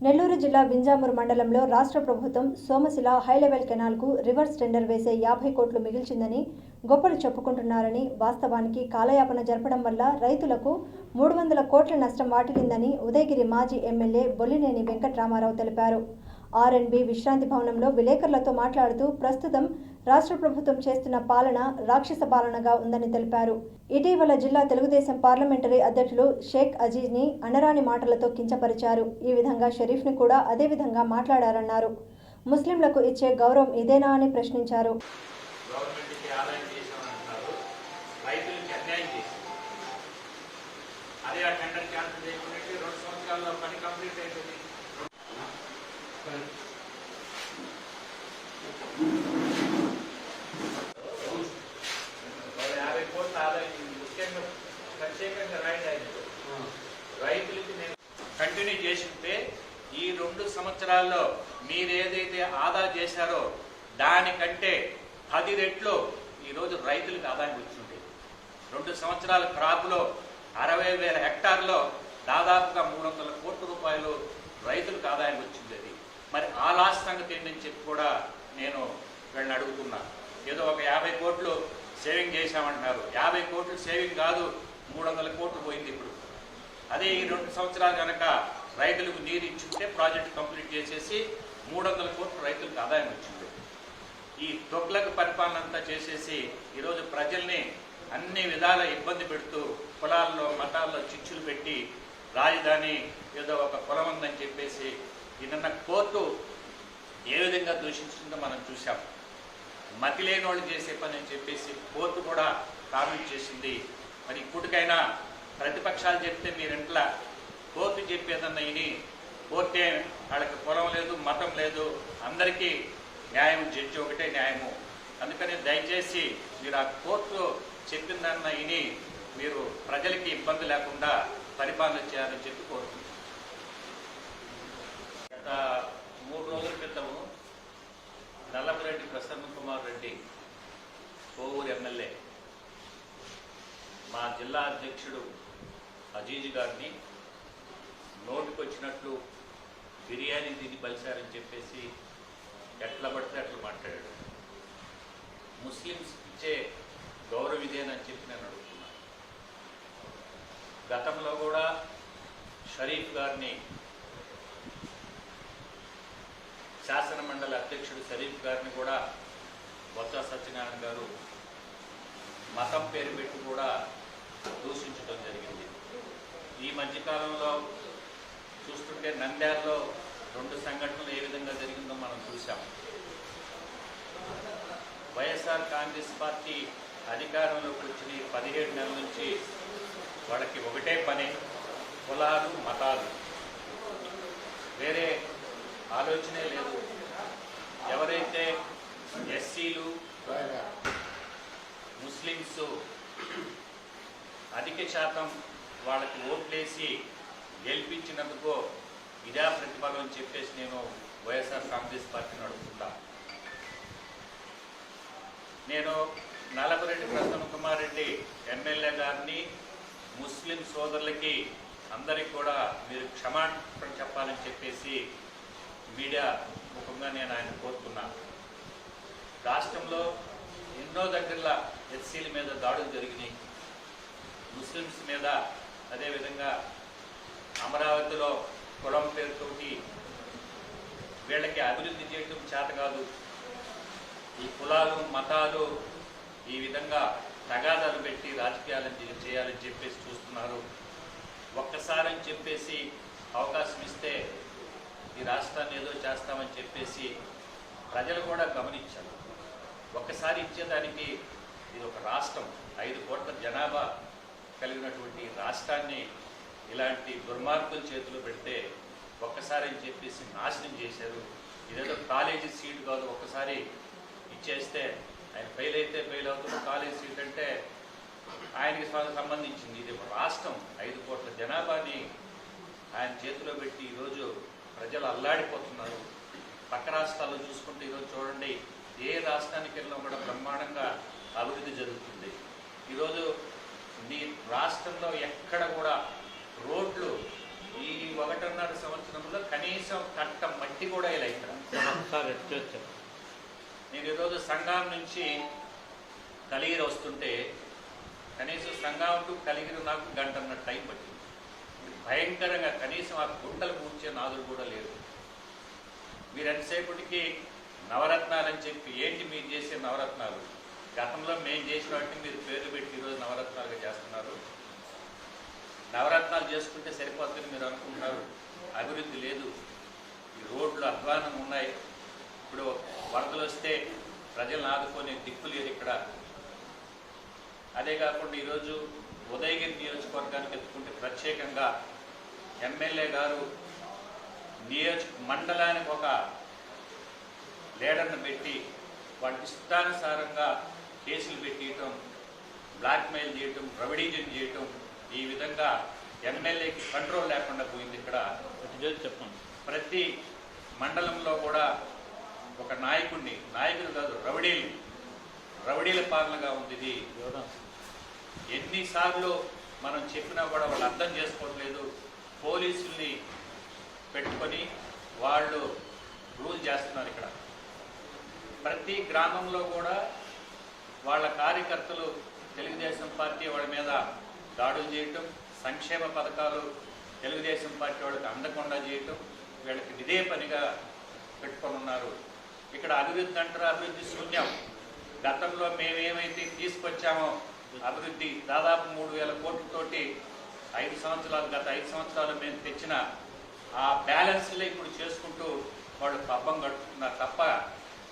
నెల్లూరు జిల్లా వింజామూరు మండలంలో రాష్ట్ర ప్రభుత్వం సోమశిల హైలెవెల్ కెనాల్కు రివర్స్ టెండర్ వేసే యాభై కోట్లు మిగిల్చిందని గొప్పలు చెప్పుకుంటున్నారని వాస్తవానికి కాలయాపన జరపడం వల్ల రైతులకు మూడు వందల కోట్ల నష్టం వాటిల్లిందని ఉదయగిరి మాజీ ఎమ్మెల్యే బొల్లినేని వెంకట్రామారావు తెలిపారు. ఆర్ఎన్బి విశ్రాంతి భవనంలో విలేకరులతో మాట్లాడుతూ ప్రస్తుతం రాష్ట్ర ప్రభుత్వం చేస్తున్న పాలన రాక్షస పాలనగా ఉందని తెలిపారు. ఇటీవల జిల్లా తెలుగుదేశం పార్లమెంటరీ అధ్యక్షులు షేక్ అజీజ్ని అనరాని మాటలతో కించపరిచారు. ఈ విధంగా షరీఫ్ని కూడా అదే విధంగా మాట్లాడారన్నారు. ముస్లింలకు ఇచ్చే గౌరవం ఇదేనా అని ప్రశ్నించారు. అదే ఆ టెండర్ క్యాన్సిల్ చేయకుండా రెండు సంవత్సరాల్లో పని కంప్లీట్ అయిపోయింది మరి యాభై కోట్ల ఆదాయం ప్రత్యేకంగా రైతులకి నేను కంటిన్యూ చేసింటే ఈ రెండు సంవత్సరాల్లో మీరు ఏదైతే ఆదా చేశారో దానికంటే పది రెట్లు ఈరోజు రైతులకు ఆదాయం వచ్చింది. రెండు సంవత్సరాల క్రాప్లో అరవై వేల హెక్టార్లో దాదాపుగా మూడు వందల కోట్ల రూపాయలు రైతులకు ఆదాయం వచ్చింది అది. మరి ఆ లాస్ సంగతి ఏంటని చెప్పి కూడా నేను వీళ్ళని అడుగుతున్నా. ఏదో ఒక యాభై కోట్లు సేవింగ్ చేశామంటున్నారు. యాభై కోట్లు సేవింగ్ కాదు మూడు వందల కోట్లు పోయింది ఇప్పుడు. అదే ఈ రెండు సంవత్సరాలు కనుక రైతులకు నీరు ఇచ్చుంటే ప్రాజెక్ట్ కంప్లీట్ చేసేసి మూడు వందల కోట్లు రైతులకు ఆదాయం వచ్చింది. ఈ తొక్లకు పరిపాలన అంతా చేసేసి ఈరోజు ప్రజల్ని అన్ని విధాల ఇబ్బంది పెడుతూ కులాల్లో మతాల్లో చిచ్చులు పెట్టి రాజధాని ఏదో ఒక కులం ఉందని చెప్పేసి నిన్న కోర్టు ఏ విధంగా దూషించిందో మనం చూసాం మతి లేని వాళ్ళు చేసే పని అని చెప్పేసి కోర్టు కూడా కామెంట్ చేసింది. మరి ఇప్పటికైనా ప్రతిపక్షాలు చెప్తే మీరింట్లా కోర్టు చెప్పేదన్న ఇని కోర్టే వాళ్ళకి కులం లేదు మతం లేదు అందరికీ న్యాయం జడ్జి ఒకటే న్యాయము. అందుకని దయచేసి మీరు ఆ కోర్టు చెప్పిందన్న ఇని మీరు ప్రజలకి ఇబ్బంది లేకుండా పరిపాలన చేయాలని చెప్పి కోరుతున్నాను గత మూడు రోజుల క్రితం రెడ్డి ప్రసన్న కుమార్ రెడ్డి కోవూరు ఎమ్మెల్యే. మా జిల్లా అధ్యక్షుడు అజీజ్ గారిని నోటికొచ్చినట్లు బిర్యానీ తిని బలిశారని చెప్పేసి ఎట్లా పడితే అట్లా మాట్లాడాడు. ముస్లిమ్స్ ఇచ్చే గౌరవ ఇదేనని చెప్పి నేను అడుగుతున్నాను గతంలో కూడా షరీఫ్ గారిని అధ్యక్షుడు షరీఫ్ గారిని కూడా బొత్స సత్యనారాయణ గారు మతం పేరు పెట్టి కూడా దూషించడం జరిగింది. ఈ మధ్యకాలంలో చూస్తుంటే నంద్యాలలో రెండు సంఘటనలు ఏ విధంగా జరిగిందో మనం చూసాం వైఎస్ఆర్ కాంగ్రెస్ పార్టీ అధికారంలోకి వచ్చిన పదిహేడు నెలల నుంచి వాళ్ళకి ఒకటే పని కులాలు మతాలు. వేరే ఆలోచనే లేదు. ఎవరైతే ఎస్సీలు ముస్లిమ్స్ అధిక శాతం వాళ్ళకి ఓట్లేసి గెలిపించినందుకు ఇదే ప్రతిఫలం అని చెప్పేసి నేను వైఎస్ఆర్ కాంగ్రెస్ పార్టీని అడుగుతుంటా నేను నలభరెడ్డి ప్రసన్న కుమార్ రెడ్డి ఎమ్మెల్యే గారిని ముస్లిం సోదరులకి అందరికి కూడా మీరు క్షమాపణ చెప్పాలని చెప్పేసి మీడియా ముఖంగా నేను ఆయన కోరుతున్నాను. రాష్ట్రంలో ఎన్నో దగ్గరల ఎస్సీల మీద దాడులు జరిగినాయి. ముస్లిమ్స్ మీద అదేవిధంగా అమరావతిలో కులం పేరుతోటి వీళ్ళకి అభివృద్ధి చేయడం చేత కాదు. ఈ కులాలు మతాలు ఈ విధంగా తగాదాలు పెట్టి రాజకీయాలను చేయాలని చెప్పేసి చూస్తున్నారు. ఒక్కసారి చెప్పేసి అవకాశం ఇస్తే ఈ రాష్ట్రాన్ని ఏదో చేస్తామని చెప్పేసి ప్రజలు కూడా గమనించారు. ఒక్కసారి ఇచ్చేదానికి ఇది ఒక రాష్ట్రం ఐదు కోట్ల జనాభా కలిగినటువంటి రాష్ట్రాన్ని ఇలాంటి దుర్మార్గుల చేతిలో పెడితే ఒక్కసారి అని చెప్పేసి నాశనం చేశారు. ఇదేదో కాలేజీ సీట్ కాదు ఒక్కసారి ఇచ్చేస్తే ఆయన ఫెయిల్ అయితే ఫెయిల్ అవుతున్న కాలేజీ సీట్ అంటే ఆయనకి సంబంధించింది. ఇది ఒక రాష్ట్రం ఐదు కోట్ల జనాభాని ఆయన చేతిలో పెట్టి ఈరోజు ప్రజలు అల్లాడిపోతున్నారు. పక్క రాష్ట్రాల్లో చూసుకుంటే ఈరోజు చూడండి ఏ రాష్ట్రానికి వెళ్ళినా కూడా బ్రహ్మాండంగా అభివృద్ధి జరుగుతుంది. ఈరోజు మీ రాష్ట్రంలో ఎక్కడ కూడా రోడ్లు ఈ ఒకటిన్నర సంవత్సరంలో కనీసం కట్ట మట్టి కూడా ఇలా ఇక్కడ నేను ఈరోజు సంఘం నుంచి కలిగిరి వస్తుంటే కనీసం సంఘం టు కలిగిరి నాకు గంటన్నర టైం పట్టింది. భయంకరంగా కనీసం ఆ గుంటలు కూర్చే నాదులు కూడా లేరు మీరు ఎంతసేపటికి నవరత్నాలని చెప్పి ఏంటి మీరు చేసే నవరత్నాలు? గతంలో మేము చేసిన వాటిని మీరు పేర్లు పెట్టి ఈరోజు నవరత్నాలుగా చేస్తున్నారు. నవరత్నాలు చేసుకుంటే సరిపోతుంది మీరు అనుకుంటున్నారు. అభివృద్ధి లేదు. ఈ రోడ్లు అధ్వానం ఉన్నాయి. ఇప్పుడు వరదలు వస్తే ప్రజలను ఆదుకునే దిక్కు లేదు ఇక్కడ. అదే కాకుండా ఈరోజు ఉదయగిరి నియోజకవర్గానికి ఎత్తుకుంటే ప్రత్యేకంగా ఎమ్మెల్యే గారు నియోజక మండలానికి ఒక లీడర్ను పెట్టి వాటి ఇష్టానుసారంగా కేసులు పెట్టియటం బ్లాక్మెయిల్ చేయటం రవిడీజన్ చేయటం ఈ విధంగా ఎమ్మెల్యేకి కంట్రోల్ లేకుండా పోయింది ఇక్కడ. చెప్పండి. ప్రతి మండలంలో కూడా ఒక నాయకుడిని నాయకుడు కాదు రౌడీలు రౌడీల పాలనగా ఉంది ఇది. ఎన్నిసార్లు మనం చెప్పినా కూడా వాళ్ళు అర్థం చేసుకోవట్లేదు. పోలీసుల్ని పెట్టుకొని వాళ్ళు రూల్ చేస్తున్నారు ఇక్కడ. ప్రతి గ్రామంలో కూడా వాళ్ళ కార్యకర్తలు తెలుగుదేశం పార్టీ వాళ్ళ మీద దాడులు చేయటం సంక్షేమ పథకాలు తెలుగుదేశం పార్టీ వాళ్ళకి అందకుండా చేయటం వీళ్ళకి ఇదే పనిగా పెట్టుకొని ఉన్నారు. ఇక్కడ అభివృద్ధి అంటారు? అభివృద్ధి శూన్యం. గతంలో మేమేమైతే తీసుకొచ్చామో అభివృద్ధి దాదాపు మూడు వేల కోట్లతోటి ఐదు సంవత్సరాలు గత ఐదు సంవత్సరాలు మేము తెచ్చిన ఆ బ్యాలెన్స్లో ఇప్పుడు చేసుకుంటూ వాళ్ళు పబ్బం గడుపుతున్నారు తప్ప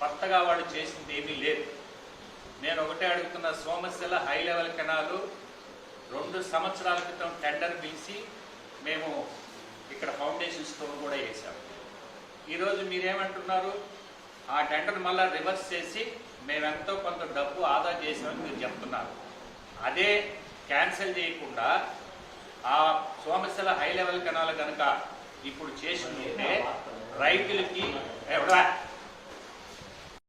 కొత్తగా వాళ్ళు చేసింది ఏమీ లేదు. నేను ఒకటే అడుగుతున్న సోమశిల హై లెవెల్ కెనాలు రెండు సంవత్సరాల క్రితం టెండర్ పిలిచి మేము ఇక్కడ ఫౌండేషన్ స్టోన్ కూడా వేసాము ఈరోజు మీరేమంటున్నారు? ఆ టెండర్ మళ్ళీ రివర్స్ చేసి మేమెంతో కొంత డబ్బు ఆదా చేసామని మీరు చెప్తున్నారు. అదే క్యాన్సిల్ చేయకుండా ఆ సోమశిల హై లెవెల్ కెనాల్ కనుక ఇప్పుడు చేసి ఉంటే రైతులకి ఎవడా?